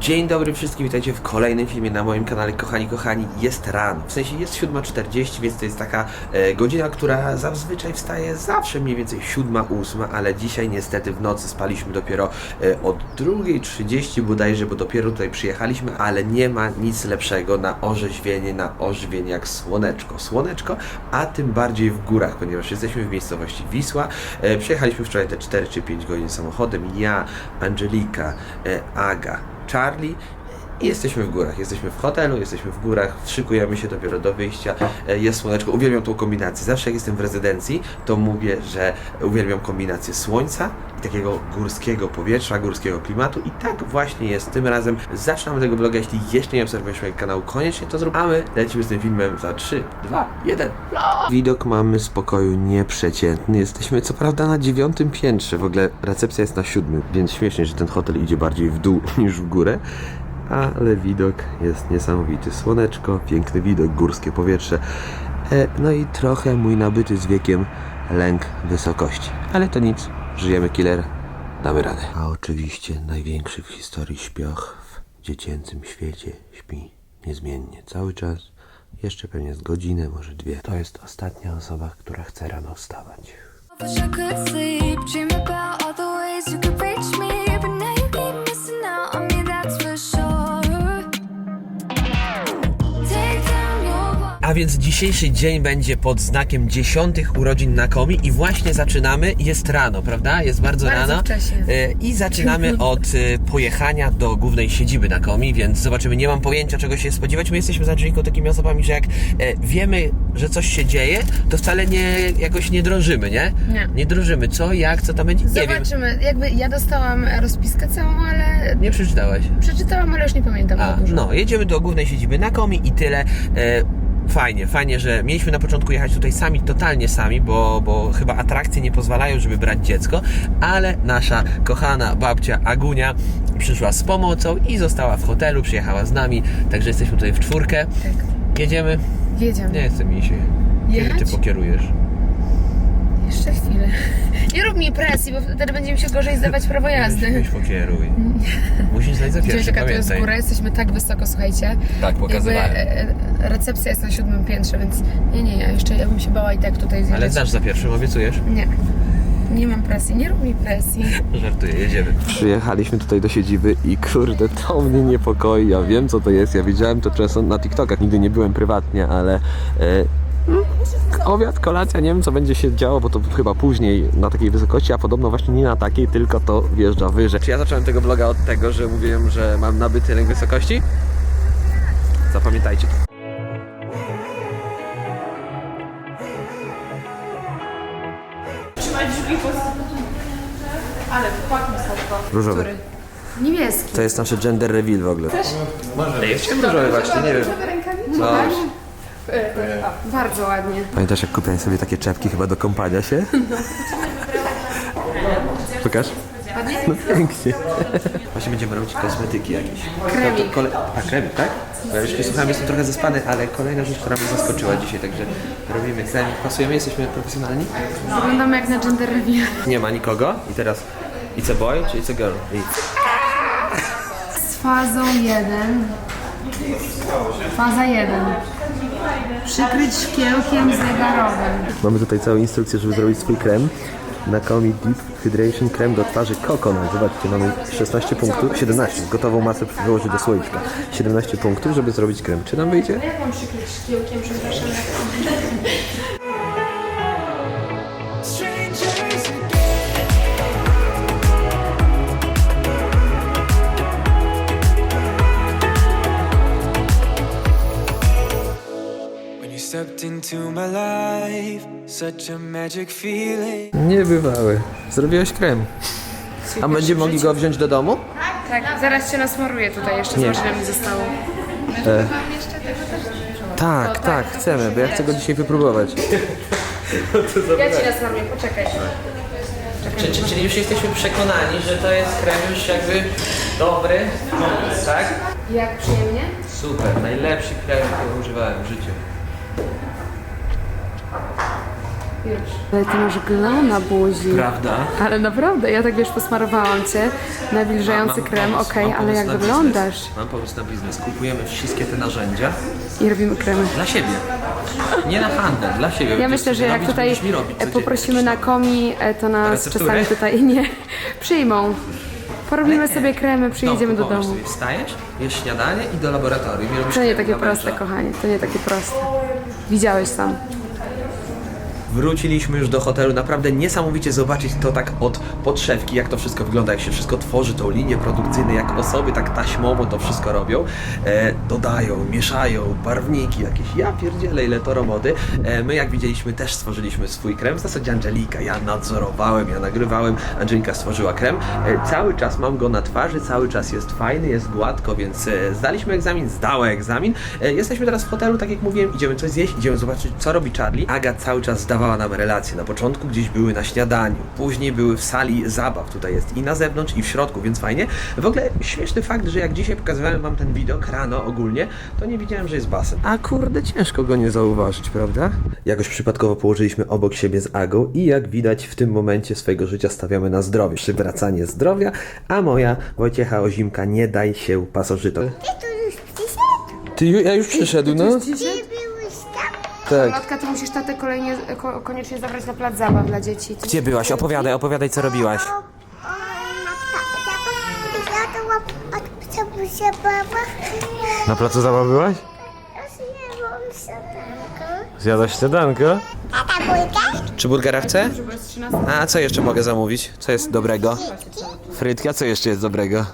Dzień dobry wszystkim, witajcie w kolejnym filmie na moim kanale. Kochani, kochani, jest rano. W sensie jest 7.40, więc to jest taka e, godzina, która zazwyczaj wstaje zawsze mniej więcej 7-8, ale dzisiaj niestety w nocy spaliśmy dopiero e, od 2.30 bodajże, bo dopiero tutaj przyjechaliśmy, ale nie ma nic lepszego na orzeźwienie, na ożywienie jak słoneczko. Słoneczko, a tym bardziej w górach, ponieważ jesteśmy w miejscowości Wisła. E, przyjechaliśmy wczoraj te 4 czy 5 godzin samochodem. Ja, Angelika, e, Aga, Charlie i jesteśmy w górach. Jesteśmy w hotelu, jesteśmy w górach, szykujemy się dopiero do wyjścia. E, Jest słoneczko, uwielbiam tą kombinację. Zawsze jak jestem w rezydencji, to mówię, że uwielbiam kombinację słońca i takiego górskiego powietrza, górskiego klimatu. I tak właśnie jest tym razem. Zaczynamy tego vloga. Jeśli jeszcze nie obserwujesz mojego kanału, koniecznie to zrób. A my lecimy z tym filmem za 3, 2, 1. Widok mamy z pokoju nieprzeciętny. Jesteśmy co prawda na dziewiątym piętrze. W ogóle recepcja jest na siódmym, więc śmiesznie, że ten hotel idzie bardziej w dół niż w górę ale widok jest niesamowity. Słoneczko, piękny widok, górskie powietrze. E, no i trochę mój nabyty z wiekiem lęk wysokości. Ale to nic, żyjemy killer, damy radę. A oczywiście największy w historii śpioch w dziecięcym świecie śpi niezmiennie cały czas. Jeszcze pewnie z godzinę, może dwie. To jest ostatnia osoba, która chce rano wstawać. A więc dzisiejszy dzień będzie pod znakiem dziesiątych urodzin na komi i właśnie zaczynamy. Jest rano, prawda? Jest bardzo, Bardzo rano. wcześnie. E, I zaczynamy od e, pojechania do głównej siedziby na komi, więc zobaczymy. Nie mam pojęcia czego się spodziewać. My jesteśmy z Angeliką takimi osobami, że jak e, wiemy, że coś się dzieje, to wcale nie jakoś nie drążymy, nie? Nie. Nie drążymy. Co, jak, co tam będzie? Nie wiem. Zobaczymy. Jakby ja dostałam rozpiskę całą, ale Nie przeczytałaś. przeczytałam, ale już nie pamiętam A, no, jedziemy do głównej siedziby na komi i tyle. E, Fajnie, fajnie, że mieliśmy na początku jechać tutaj sami, totalnie sami, bo, bo chyba atrakcje nie pozwalają, żeby brać dziecko, ale nasza kochana babcia Agunia przyszła z pomocą i została w hotelu, przyjechała z nami, także jesteśmy tutaj w czwórkę. Tak. Jedziemy? Jedziemy. Nie chcę mi się. Kiedy ty Jechać? pokierujesz? Jeszcze chwilę. Nie rób mi presji, bo wtedy będzie mi się gorzej zdawać prawo jazdy. Weź pokieruj. Musisz znać za pierwszy, jaka tu jest pamiętaj. góra? Jesteśmy tak wysoko, słuchajcie. Tak, Jakby pokazywałem. e, e, recepcja jest na siódmym piętrze, więc nie, nie, ja jeszcze ja bym się bała i tak tutaj zjeżdżać. Ale znasz za pierwszym, obiecujesz? Nie. Nie mam presji, nie rób mi presji. Żartuję, jedziemy. Przyjechaliśmy tutaj do siedziby i kurde, to mnie niepokoi. Ja wiem co to jest, ja widziałem to często na TikTokach, nigdy nie byłem prywatnie, ale e, obiad, kolacja, nie wiem co będzie się działo, bo to chyba później na takiej wysokości, a podobno właśnie nie na takiej, tylko to wjeżdża wyżej. Czy ja zacząłem tego vloga od tego, że mówiłem, że mam nabyty lęk wysokości? Zapamiętajcie to. trzymać drzwi pod... Ale płatny słodko. Różowy. Niebieski. To jest nasze gender reveal w ogóle. Może. Jest różowy właśnie, nie wiem. Coś. Bardzo ładnie. Pamiętasz jak kupiłem sobie takie czepki chyba do kąpania się? Pokaż. No pięknie. Właśnie będziemy robić kosmetyki jakieś. Kremik. Kole... A kremik, tak? Bo ja już nie słuchałem, jestem trochę zaspany, ale kolejna rzecz, która mnie zaskoczyła dzisiaj, także robimy kremik. Pasujemy, jesteśmy profesjonalni? Wyglądamy jak na gender review. Nie ma nikogo i teraz it's a boy czy it's a girl? I... Z fazą 1. Faza 1. Przykryć szkiełkiem zegarowym. Mamy tutaj całą instrukcję, żeby zrobić swój krem. Na Comi Deep Hydration krem do twarzy Coconut. Zobaczcie, mamy 16 punktów, 17. Gotową masę wyłożyć do słoiczka. 17 punktów, żeby zrobić krem. Czy nam wyjdzie? Jak mam przykryć szkiełkiem, przepraszam? Stepped into my life, such a magic feeling. Niebywały. Zrobiłeś krem. A będziemy mogli go wziąć do domu? Tak, zaraz się nasmaruję tutaj, jeszcze z Nie. marzynami zostało. Tak, tak, chcemy, bo ja chcę go dzisiaj wypróbować. Ja ci nasmaruję, poczekaj. Czy, czy, czyli już jesteśmy przekonani, że to jest krem już jakby dobry, tak? Jak przyjemnie? Super, najlepszy krem, jaki używałem w życiu. Ale ty masz glow na buzi. Prawda? Ale naprawdę, ja tak wiesz, posmarowałam cię. Nawilżający Mam krem, pomysł, okej, mam ale pomysł jak na wyglądasz? Biznes. Mam pomysł na biznes. Kupujemy wszystkie te narzędzia I robimy kremy. dla siebie. Nie na handel, dla siebie. Ja myślę, że jak robić, tutaj będziesz mi robić e, codziennie poprosimy na komi, e, to nas Recepturę? czasami tutaj nie przyjmą. Porobimy sobie kremy, przyjedziemy do domu. Sobie wstajesz, jesz śniadanie i do laboratorium. I robisz To nie krem takie dla proste, męża. kochanie, to nie takie proste. Widziałeś sam. Wróciliśmy już do hotelu. Naprawdę niesamowicie zobaczyć to tak od podszewki, jak to wszystko wygląda, jak się wszystko tworzy, tą linię produkcyjną, jak osoby tak taśmowo to wszystko robią. E, dodają, mieszają, barwniki jakieś. Ja pierdzielę, ile to roboty. E, my, jak widzieliśmy, też stworzyliśmy swój krem. W zasadzie Angelika. Ja nadzorowałem, ja nagrywałem. Angelika stworzyła krem. E, cały czas mam go na twarzy, cały czas jest fajny, jest gładko, więc e, zdaliśmy egzamin, zdała egzamin. E, jesteśmy teraz w hotelu, tak jak mówiłem, idziemy coś zjeść, idziemy zobaczyć, co robi Charlie. Aga cały czas zdawała nam relacje. Na początku gdzieś były na śniadaniu, później były w sali zabaw, tutaj jest i na zewnątrz, i w środku, więc fajnie. W ogóle śmieszny fakt, że jak dzisiaj pokazywałem wam ten widok rano ogólnie, to nie widziałem, że jest basen. A kurde, ciężko go nie zauważyć, prawda? Jakoś przypadkowo położyliśmy obok siebie z Agą i jak widać w tym momencie swojego życia stawiamy na zdrowie. Przywracanie zdrowia, a moja Wojciecha Ozimka nie daj się pasożytom. To już przyszedł? Ty, ja już przyszedł, no? Ty? Tak. Lotka, ty musisz tatę kolejnie, ko, koniecznie zabrać na plac zabaw dla dzieci. Gdzie byłaś? Opowiadaj, opowiadaj co robiłaś. Na placu zabaw byłaś? Zjadłaś śniadanko? Tata? Czy burgera chce? A co jeszcze mogę zamówić? Co jest dobrego? Frytka, co jeszcze jest dobrego?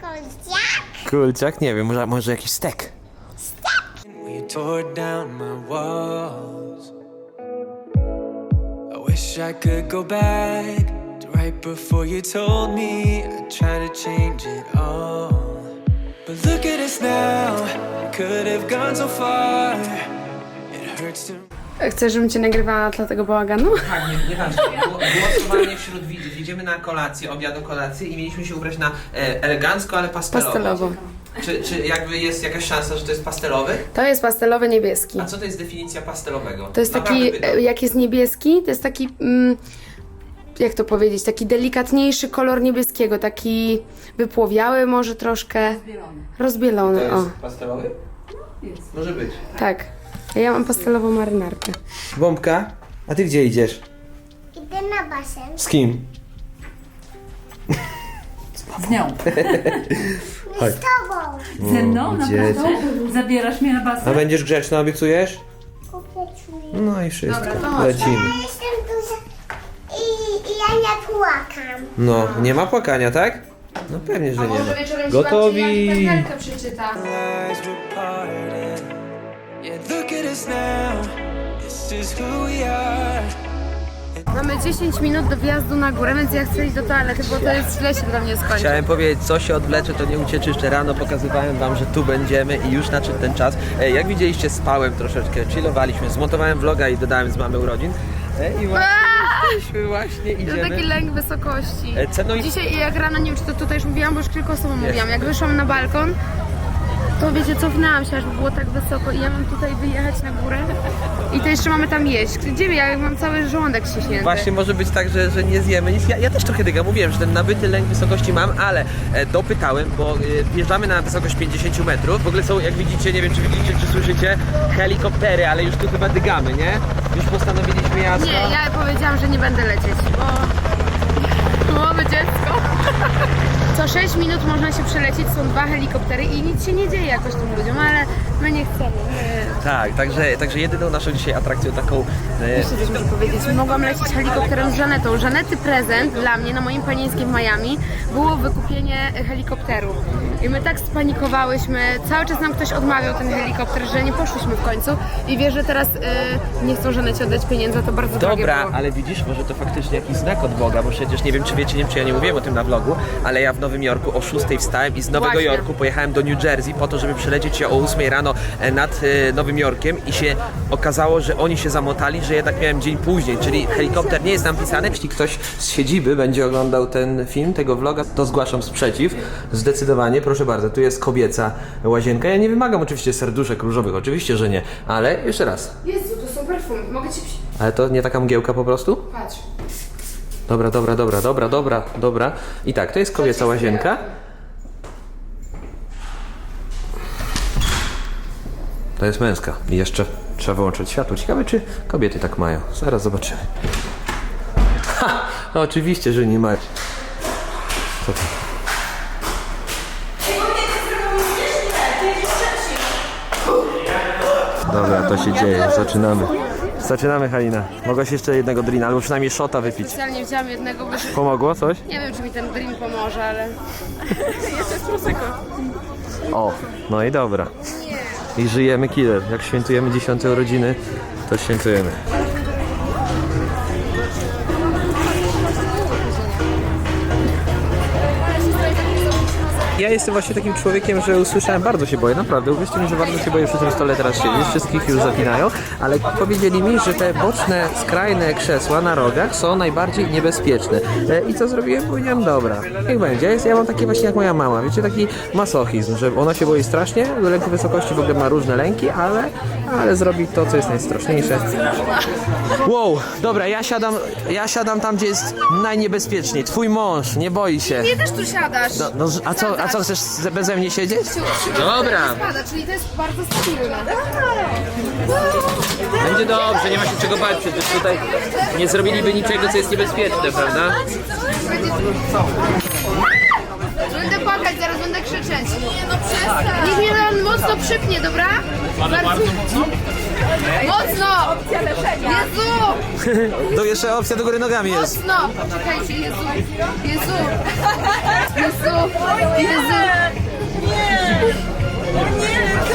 Koziak? Kulciak? Nie wiem, może, może jakiś stek? Tore down my walls. I wish I could go back to right before you told me I'd try to change it all. But look at us now, we could have gone so far. It hurts to Chcesz, żebym cię nagrywała dla tego bałaganu? Tak, nie, nieważne. Było głosowanie wśród widzów. Idziemy na kolację, obiad o kolację i mieliśmy się ubrać na e, elegancko, ale pastelowo. Pastelowo. Czy, czy jakby jest jakaś szansa, że to jest pastelowy? To jest pastelowy niebieski. A co to jest definicja pastelowego? To jest taki, pytam. jak jest niebieski, to jest taki, mm, jak to powiedzieć, taki delikatniejszy kolor niebieskiego, taki wypłowiały może troszkę. Rozbielony. To o, jest pastelowy? Jest. Może być. tak. Ja mam pastelową marynarkę. Bombka, a ty gdzie idziesz? Idę na basen. Z kim? Z nią. Z tobą. Ze mną? Naprawdę? Zabierasz mnie na A basen? będziesz grzeczna, obiecujesz? Kupię czuję. No i wszystko. Dobra, to chodź. Lecimy. Ja jestem duża i, i ja nie płakam. No, nie ma płakania, tak? No pewnie, że nie ma. wieczorem Gotowi! przeczyta. lies were parted. Yeah, look at us now, this is who we are. Mamy 10 minut do wjazdu na górę, więc ja chcę iść do toalety, bo to jest źle się dla mnie skończy. Chciałem powiedzieć, co się odwlecze, to nie ucieczy. Jeszcze rano pokazywałem wam, że tu będziemy i już nadszedł ten czas. E, Jak widzieliście, spałem troszeczkę, chillowaliśmy, zmontowałem vloga i dodałem z mamy urodzin. E, I właśnie jesteśmy, właśnie To taki idziemy. lęk wysokości. E, i- Dzisiaj jak rano, nie wiem czy to tutaj już mówiłam, bo już kilku osobom mówiłam, jak wyszłam na balkon, to wiecie, cofnęłam się, aż było tak wysoko i ja mam tutaj wyjechać na górę i to jeszcze mamy tam jeść. Gdzie ja mam cały żołądek ściśnięty. Właśnie może być tak, że, że nie zjemy nic. Ja, ja też trochę dyga, mówiłem, że ten nabyty lęk wysokości mam, ale e, dopytałem, bo e, wjeżdżamy na wysokość 50 metrów. W ogóle są, jak widzicie, nie wiem czy widzicie, czy słyszycie, helikoptery, ale już tu chyba dygamy, nie? Już postanowiliśmy jasno. Nie, ja powiedziałam, że nie będę lecieć, bo mamy dziecko. Co 6 minut można się przelecieć, są dwa helikoptery i nic się nie dzieje jakoś tym ludziom, ale my nie chcemy. My... Tak, także, także jedyną naszą dzisiaj atrakcją taką e, Jeszcze coś muszę powiedzieć. Mogłam lecieć helikopterem z Żanetą. Żanety prezent dla mnie na moim panieńskim w Miami było wykupienie helikopteru. I my tak spanikowałyśmy, cały czas nam ktoś odmawiał ten helikopter, że nie poszliśmy w końcu. I wiesz, że teraz y, nie chcą Żanecie oddać pieniędzy, to bardzo drogie Dobra, było. ale widzisz, może to faktycznie jakiś znak od Boga, bo przecież nie wiem, czy wiecie, nie wiem, czy ja nie mówiłem o tym na vlogu, ale ja w Nowym Jorku o 6 wstałem i z Nowego Właśnie. Jorku pojechałem do New Jersey po to, żeby przelecieć się o 8 rano e, nad e, Nowym Jorkiem i się okazało, że oni się zamotali, że jednak miałem dzień później, czyli helikopter nie jest nam pisany. Jeśli ktoś z siedziby będzie oglądał ten film, tego vloga, to zgłaszam sprzeciw. Zdecydowanie, proszę bardzo, tu jest kobieca łazienka. Ja nie wymagam oczywiście serduszek różowych, oczywiście, że nie, ale jeszcze raz, Jezu, to są perfumy. Mogę ci... przy- Ale to nie taka mgiełka po prostu? Patrz. Dobra, dobra, dobra, dobra, dobra, dobra. I tak, to jest kobieca łazienka. To jest męska. I jeszcze trzeba wyłączyć światło. Ciekawe, czy kobiety tak mają. Zaraz zobaczymy. Ha! No oczywiście, że nie mają. Co to? Dobra, to się dzieje. Zaczynamy. Zaczynamy, Halina. Mogłaś jeszcze jednego drina, albo przynajmniej szota wypić. Specjalnie wzięłam jednego, bo Pomogło coś? nie wiem, czy mi ten drink pomoże, ale... O, no i dobra. I żyjemy killer. Jak świętujemy dziesiąte urodziny, to świętujemy. Ja jestem właśnie takim człowiekiem, że usłyszałem, bardzo się boję, naprawdę, uwierzcie mi, że bardzo się boję przy tym stole teraz siedzieć, wszystkich już zapinają, ale powiedzieli mi, że te boczne, skrajne krzesła na rogach są najbardziej niebezpieczne. E, I co zrobiłem? Powiedziałem, dobra, niech będzie. Jest- Ja mam takie właśnie jak moja mama, wiecie, taki masochizm, że ona się boi strasznie, do lęku wysokości w ogóle ma różne lęki, ale, ale zrobi to, co jest najstraszniejsze. Wow, dobra, ja siadam, ja siadam tam, gdzie jest najniebezpieczniej. Twój mąż, nie boi się. Ty też tu siadasz. No, no, a co, a co chcesz ze- beze mnie siedzieć? Dobra, Spada, czyli to jest bardzo stabilne. będzie dobrze, nie ma się czego bać, przecież tutaj nie zrobiliby niczego, co jest niebezpieczne, prawda? Będę płakać, zaraz będę krzyczeć. Nie no przestań. Niech mnie mocno przypnie, dobra? Ale bardzo mocno? Mocno! Jezu! To jeszcze opcja do góry nogami jest. Mocno! Czekajcie, Jezu! Jezu! Jezu! Jezu!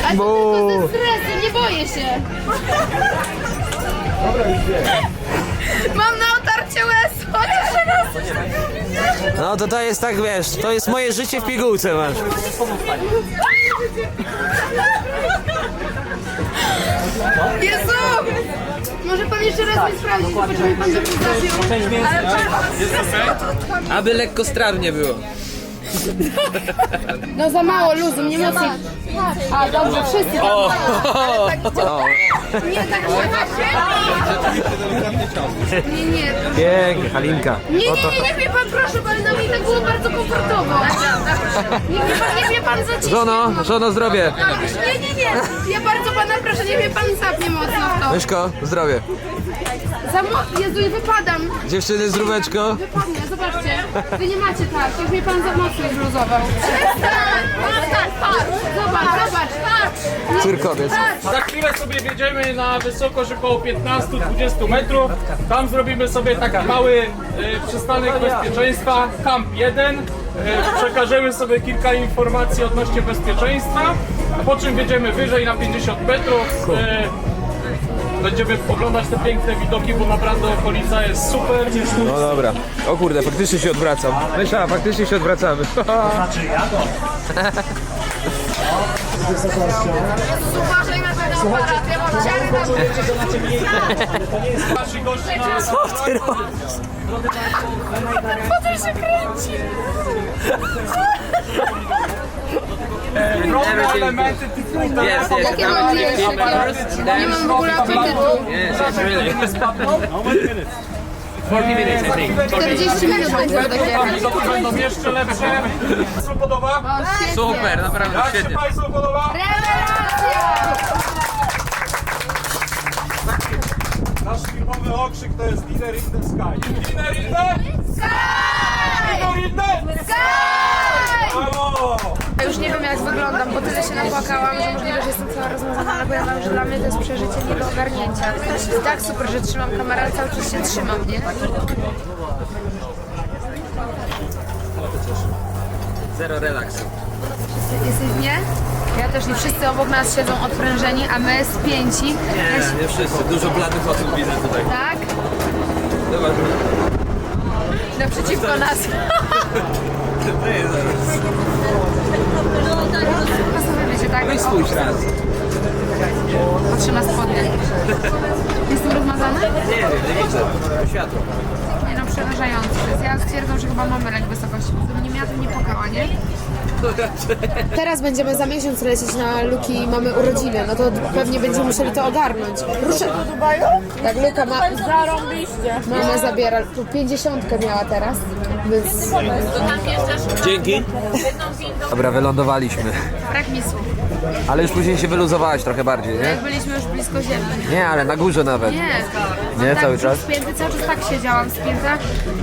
A to tylko ze stresu, nie boję się! Mam na otarcie łez, chociaż raz! No to to jest tak, wiesz, to jest moje życie w pigułce masz. Jezu! Może pan jeszcze raz mi sprawdzić, zobaczy mi pan depizację. Ale Aby lekko strawnie było. No za mało luzu, nie mocniej. A dobrze, wszyscy mają. Ale tak Nie tak Nie, nie. Pięknie, Halinka. Nie, nie, nie, niech mnie pan proszę, bo na mnie tak było bardzo komfortowo. Niech mnie pan, niech mnie pan zaciśnie. Żono, żono zdrowie. Nie, nie, nie. Ja bardzo pana proszę, niech mnie pan zapnie mocno w to. Myszko, zdrowie. Za mo- Jezu, wypadam. Dziewczyny, zdróweczko. Wypadnę, zobaczcie. Wy nie macie tak, już mnie pan za mocno patrz. Zobacz, zobacz, patrz. Cyrkowiec. Za chwilę sobie wjedziemy na wysokość około 15-20 metrów. Tam zrobimy sobie taki mały e, przystanek bezpieczeństwa, kamp 1. E, przekażemy sobie kilka informacji odnośnie bezpieczeństwa, po czym wjedziemy wyżej na 50 metrów. E, będziemy oglądać te piękne widoki, bo naprawdę okolica jest super. No dobra. O kurde, faktycznie się odwracam. Mysza, faktycznie się odwracamy. Uważaj na ten aparat, ja mam ciary na Nasi goście na Co ty robisz? drobne elementy typu Jest, jest. Jakie mam zdjęcie? Nie mam w ogóle apetytu. Yes, yes, really. 40 minut będzie takie. widoki będą jeszcze lepsze. Co podoba? Super, naprawdę Jak się Państwu podoba? Nasz filmowy okrzyk to jest Dinner in the Sky. Dinner in the Sky! Dinner in the Sky! Ja już nie wiem jak wyglądam, bo tyle się napłakałam, że możliwe, że jestem cała rozmazana, ale powiem wam, że dla mnie to jest przeżycie nie do ogarnięcia. I tak super, że trzymam kamerę, ale cały czas się trzymam, nie? Zero relaksu. Jesteś nie? Ja też i wszyscy obok nas siedzą odprężeni, a my spięci. Ja się- Nie wszyscy, dużo bladych osób widzę tutaj. Tak? Zobacz. Naprzeciwko nas. Wiecie, tak? Weź spójrz raz. Patrzę na spodnie. Jestem rozmazana? Nie wiem, nie widzę. Światło. Nie no, przerażające. Ja stwierdzam, że chyba mamy lek wysokości. Gdybym nie miała, to nie płakała, nie? Teraz będziemy za miesiąc lecieć na Luki, mamy urodziny, no to pewnie będziemy musieli to ogarnąć. Ruszę do Dubaju? Tak, Luka ma... Zarąbiście. Mama zabiera, tu 50 miała teraz, więc Dzięki. Dobra, wylądowaliśmy. brak mi słów. Ale już później się wyluzowałaś trochę bardziej, nie? Jak byliśmy już blisko ziemi. Nie, ale na górze nawet. Nie, Nie, tak, cały czas? Spięty, cały czas tak siedziałam spięta.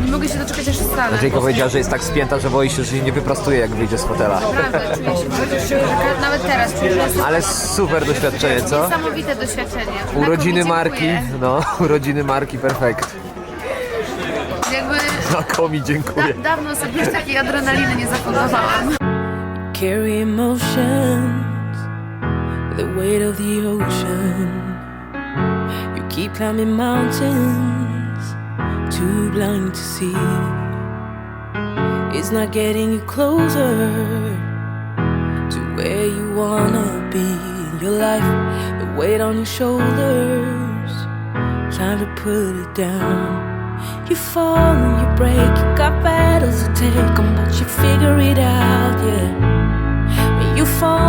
Nie mogę się doczekać aż wstanę. Jayko powiedziała, że jest tak spięta, że boi się, że się nie wyprostuje, jak wyjdzie z fotela. Naprawdę, czuję się, że ka- nawet teraz czuję, że jest Ale super doświadczenie, co? niesamowite doświadczenie. Urodziny marki, dziękuję. no, urodziny marki, perfekt. Jakby Znakomi, dziękuję. da, dawno sobie już takiej adrenaliny nie zafundowałam. Carry emotions, the weight of the ocean. You keep climbing mountains, too blind to see. It's not getting you closer to where you wanna be in your life. The weight on your shoulders, time to put it down. You fall and you break, you got battles to take on, but you figure it out, yeah. When you fall